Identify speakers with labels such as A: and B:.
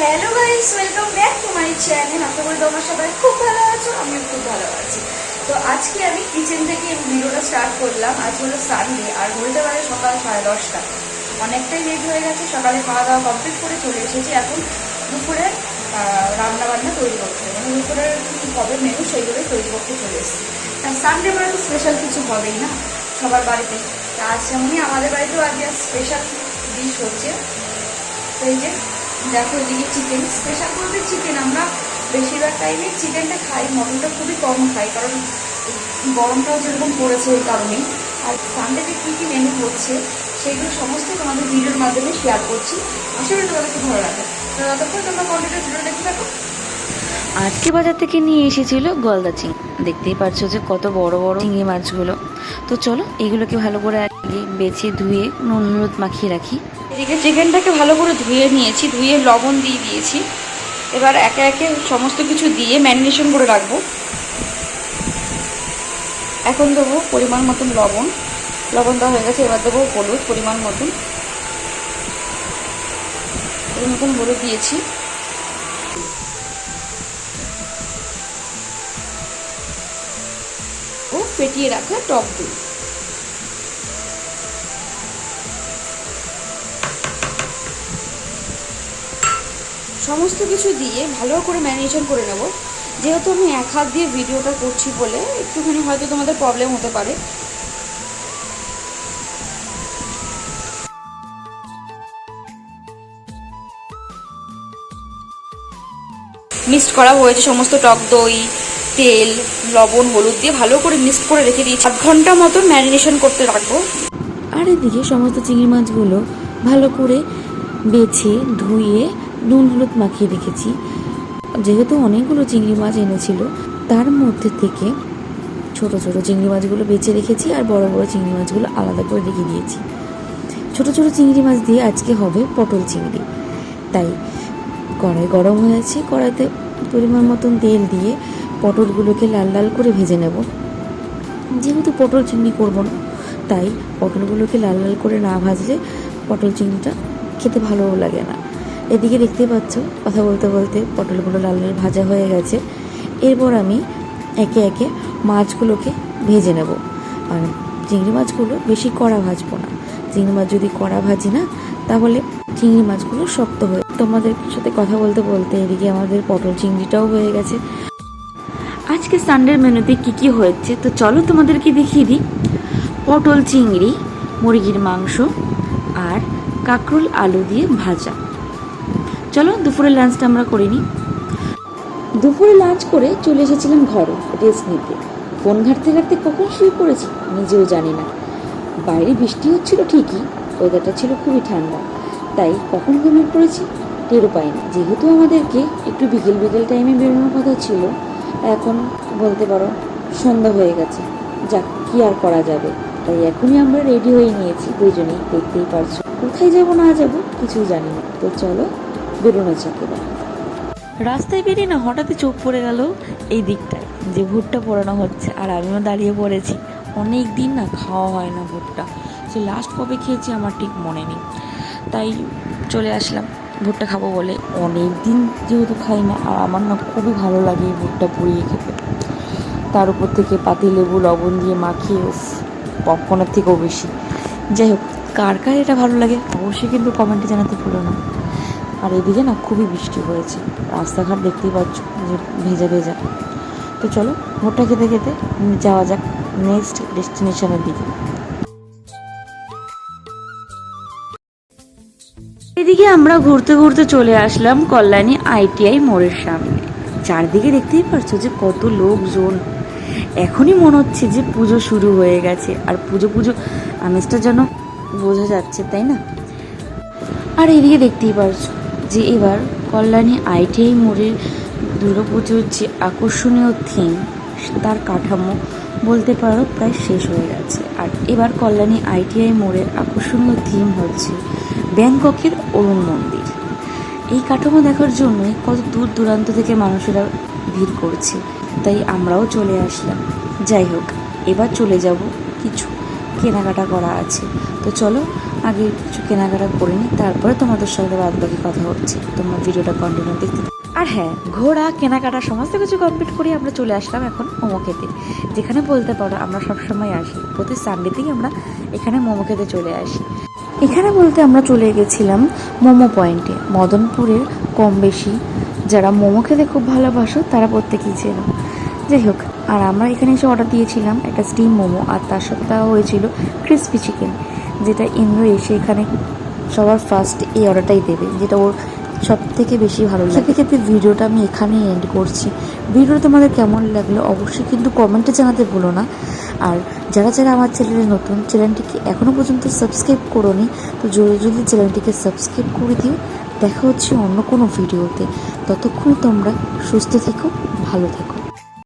A: Hello guys welcome back to my channel আশা করি তোমরা সবাই খুব ভালো আছো, আমিও খুব ভালো আছি। তো আজকে আমি কিচেন থেকে ভিডিওটা স্টার্ট করলাম। আজ হলো সানডে আর ঘুরতে পারে সকাল সাড়ে দশটা। অনেকটাই লেট হয়ে গেছে, সকালে খাওয়া দাওয়া কমপ্লিট করে চলে এসেছি। এখন দুপুরে রান্না বান্না তৈরি করতে। মানে দুপুরের কী হবে মেনু সেইগুলোই তৈরি করতে চলে এসেছি। আর সানডে মানে তো স্পেশাল কিছু হবেই না, সবার বাড়িতে। তা আজ যেমনই আমাদের বাড়িতেও আজকে স্পেশাল ডিশ হচ্ছে। তো এই যে দেখো এদিকে চিকেন স্পেশাল বলতে চিকেন আমরা বেশিরভাগ টাইমে চিকেনটা খাই মটনটা খুবই কম খাই, কারণ গরমটাও যেরকম পড়েছে ওই কারণে আর সানডেতে কী কী মেনু হচ্ছে, সেগুলো সমস্ত তোমাদের ভিডিওর মাধ্যমে শেয়ার করছি। আশা করি তোমাদেরকে ভালো লাগে ততক্ষণ তোমরা কন্টিনিউ ভিডিও দেখতে থাকো।
B: আজকে বাজার থেকে নিয়ে এসেছিল গলদা চিংড়ি। দেখতেই পাচ্ছ যে কত বড় বড় চিংড়ি মাছগুলো। তো চলো, এগুলোকে ভালো করে আগে বেছে ধুয়ে নুন হলুদ মাখিয়ে রাখি।
A: এদিকে চিকেনটাকে ভালো করে ধুয়ে নিয়েছি, ধুয়ে লবণ দিয়ে দিয়েছি। এবার একে একে সমস্ত কিছু দিয়ে ম্যারিনেশন করে রাখব। এখন দেবো পরিমাণ মতন লবণ। লবণ দেওয়া হয়ে গেছে, এবার দেবো হলুদ পরিমাণ মতন। এই মতন হলুদ দিয়েছি। ফেটিয়ে রাখা টক দই। সমস্ত কিছু দিয়ে ভালো করে ম্যারিনেশন করে নেব। যেহেতু আমি এক হাত দিয়ে ভিডিওটা করছি বলে একটুখানি হয়তো তোমাদের প্রবলেম হতে পারে। মিক্সড করা হয়েছে সমস্ত টক দই তেল, লবণ, হলুদ দিয়ে ভালো করে মিক্সড করে রেখে দিয়েছি। আধ ঘণ্টা মতো ম্যারিনেশন করতে রাখব।
B: আর এদিকে সমস্ত চিংড়ি মাছগুলো ভালো করে বেছে, ধুয়ে, নুন হলুদ মাখিয়ে রেখেছি। যেহেতু অনেকগুলো চিংড়ি মাছ এনেছিল, তার মধ্যে থেকে ছোট ছোট চিংড়ি মাছগুলো বেছে রেখেছি আর বড় বড় চিংড়ি মাছগুলো আলাদা করে রেখে দিয়েছি। ছোট ছোট চিংড়ি মাছ দিয়ে আজকে হবে পটল চিংড়ি। তাই কড়াই গরম হয়ে আছে। কড়াইতে পরিমাণ মতন তেল দিয়ে পটলগুলোকে লাল লাল করে ভেজে নেব। যেহেতু পটল চিংড়ি করব না, তাই পটলগুলোকে লাল লাল করে না ভাজলে পটল চিংড়িটা খেতে ভালোও লাগে না। এদিকে দেখতে পাচ্ছ, কথা বলতে বলতে পটলগুলো লাল লাল ভাজা হয়ে গেছে। এরপর আমি একে একে মাছগুলোকে ভেজে নেব। আর চিংড়ি মাছগুলো বেশি কড়া ভাজবো না। চিংড়ি মাছ যদি কড়া ভাজি না, তাহলে চিংড়ি মাছগুলো শক্ত হয়ে তোমাদের সাথে কথা বলতে বলতে এদিকে আমাদের পটল চিংড়িটাও হয়ে গেছে। আজকে সানডের মেনুতে কি কি হয়েছে? তো চলো তোমাদেরকে দেখিয়ে দিই। পটল চিংড়ি, মুরগির মাংস আর কাঁকরোল আলু দিয়ে ভাজা। চলো দুপুরের লাঞ্চটা আমরা করে নিই। দুপুরে লাঞ্চ করে চলে এসেছিলাম ঘরে রেস্ট নিতে। ফোন ঘাটতে ঘাটতে কখন শুয়ে পড়েছি নিজেও জানি না। বাইরে বৃষ্টি হচ্ছিল ঠিকই ওয়েদারটা ছিল খুবই ঠান্ডা। তাই কখন ঘুমিয়ে পড়েছি টেরও পাইনি। যেহেতু আমাদেরকে একটু বিকেল বিকেল টাইমে বেরোনোর কথা ছিল এখন বলতে পারো, সন্ধ্যা হয়ে গেছে। যাক, কি আর করা যাবে? তাই এখনই আমরা রেডি হয়ে নিয়েছি দুজনেই দেখতেই পারছ। কোথায় যাব না যাব কিছুই জানি না। তো চলো, বেরোনো যাক এবার। রাস্তায় বেরিয়ে না হঠাৎই চোখ পড়ে গেল এই দিকটায়, যে ভুট্টা পোড়ানো হচ্ছে। আর আমিও দাঁড়িয়ে পড়েছি। অনেক দিন না খাওয়া হয় না ভুট্টা। সে লাস্ট কবে খেয়েছি আমার ঠিক মনে নেই। তাই চলে আসলাম। ভুট্টা খাব বলে অনেক দিন যেহেতু খাই না, আর আমার না খুবই ভালো লাগে এই ভুট্টা পুড়িয়ে খেতে। তার উপর থেকে পাতি, লেবু, লবণ দিয়ে মাখিয়ে পপকর্নের থেকেও বেশি। যাই হোক, কার কার এটা ভালো লাগে অবশ্যই কিন্তু কমেন্টে জানাতে ভুলো না। আর এদিকে না খুবই বৃষ্টি হয়েছে, রাস্তাঘাট দেখতেই পাচ্ছ যে ভেজা ভেজা। তো চলো ভুট্টা খেতে খেতে যাওয়া যাক নেক্সট ডেস্টিনেশনের দিকে। এদিকে আমরা ঘুরতে ঘুরতে চলে আসলাম কল্যাণী আইটিআই মোড়ের সামনে। চারদিকে দেখতেই পারছ যে কত লোকজন। এখনই মনে হচ্ছে যে পুজো শুরু হয়ে গেছে। আর পুজো পুজো, আমেজটা যেন বোঝা যাচ্ছে, তাই না? আর এদিকে দেখতেই পারছ যে এবার কল্যাণী আইটিআই মোড়ের দুর্গাপুজোর যে আকর্ষণীয় থিম তার কাঠামো বলতে পারো প্রায় শেষ হয়ে গেছে। আর এবার কল্যাণী আইটিআই মোড়ের আকর্ষণীয় থিম হচ্ছে ব্যাংককের অরুণ মন্দির। এই কাঠামো দেখার জন্য কত দূর দূরান্ত থেকে মানুষেরা ভিড় করছে। তাই আমরাও চলে আসলাম। যাই হোক, এবার চলে যাব কিছু কেনাকাটা করা আছে। তো চলো, আগে কিছু কেনাকাটা করে নিই, তারপরে তোমাদের সঙ্গে বাদ বাকি কথা হচ্ছে। তোমরা ভিডিওটা কন্টিনিউ দেখতে আর হ্যাঁ ঘোরা কেনাকাটা, সমস্ত কিছু কমপ্লিট করে আমরা চলে আসলাম এখন মোমো খেতে। যেখানে বলতে পারো, আমরা সবসময় আসি। প্রতি সানডেতেই আমরা এখানে মোমো খেতে চলে আসি। এখানে বলতে আমরা চলে গেছিলাম মোমো পয়েন্টে, মদনপুরের কম বেশি। যারা মোমো খেতে খুব ভালোবাসো, তারা প্রত্যেকেই চেনো। যাই হোক, আর আমরা এখানে এসে অর্ডার দিয়েছিলাম একটা স্টিম মোমো, আর তার সাথে দেওয়া হয়েছিল ক্রিসপি চিকেন যেটা ইন্দ্র এসে এখানে সবার ফার্স্ট এই অর্ডারটাই দেবে, যেটা ওর সব থেকে বেশি ভালো লাগে। খেতে ভিডিওটা আমি এখানেই এন্ড করছি। ভিডিওটা তোমাদের কেমন লাগল অবশ্যই কিন্তু কমেন্টে জানাতে ভুলো না। আর যারা যারা আমার চ্যানেলে নতুন, চ্যানেলটিকে এখনও পর্যন্ত সাবস্ক্রাইব করোনি, তো জোরে জলদি চ্যানেলটিকে সাবস্ক্রাইব করে দিও। দেখা হচ্ছে অন্য কোনো ভিডিওতে ততক্ষণ তোমরা সুস্থ থেকো, ভালো থেকো।